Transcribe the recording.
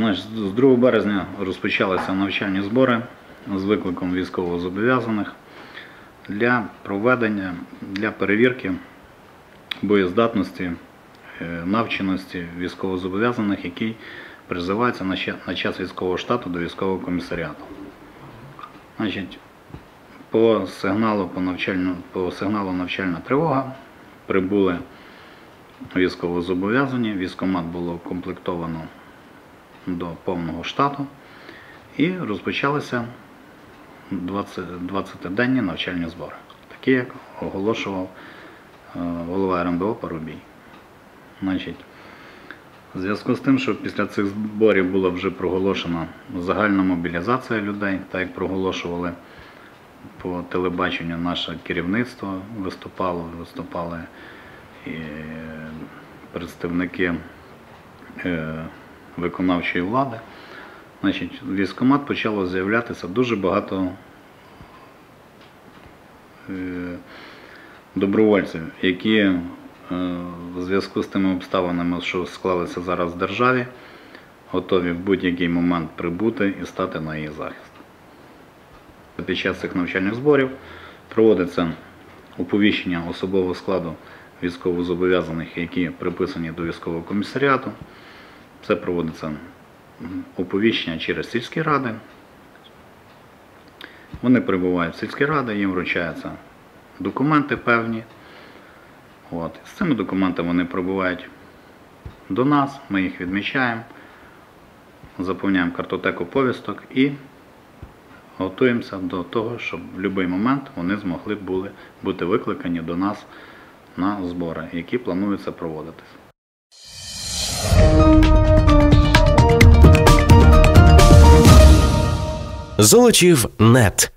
Значить, з 2 березня розпочалися навчальні збори з викликом військовозобов'язаних для проведення, для перевірки боєздатності, е, навченості військовозобов'язаних, який призивається на час військового штату до військового комісаріату. Значить, по сигналу, по навчальну, по сигналу навчальна тривога прибули військовозобов'язані, військомат було комплектовано до повного штату і розпочалися 20 20-денні навчальні збори, такі як оголошував е, голова РМБО Парубій. Значить, в зв'язку з тим, що після цих зборів була вже проголошена загальна мобілізація людей, так як проголошували по телебаченню наше керівництво виступало, виступали і представники е, виконавчої влади. Значить, в військкомат почало з'являтися дуже багато е, добровольців, які е, в зв'язку з тими обставинами, що склалися зараз в державі, готові в будь-який момент прибути і стати на її захист. Під час цих навчальних зборів проводиться оповіщення особового складу військовозобов'язаних, які приписані до військового комісаріату. Це проводиться оповіщення через сільські ради. Вони прибувають в сільські ради, їм вручаються документи певні. От. З цими документами вони прибувають до нас, ми їх відмічаємо, заповняємо картотеку повісток і готуємося до того, щоб в будь-який момент вони змогли були бути викликані до нас на збори, які плануються проводитись. Золочів нет.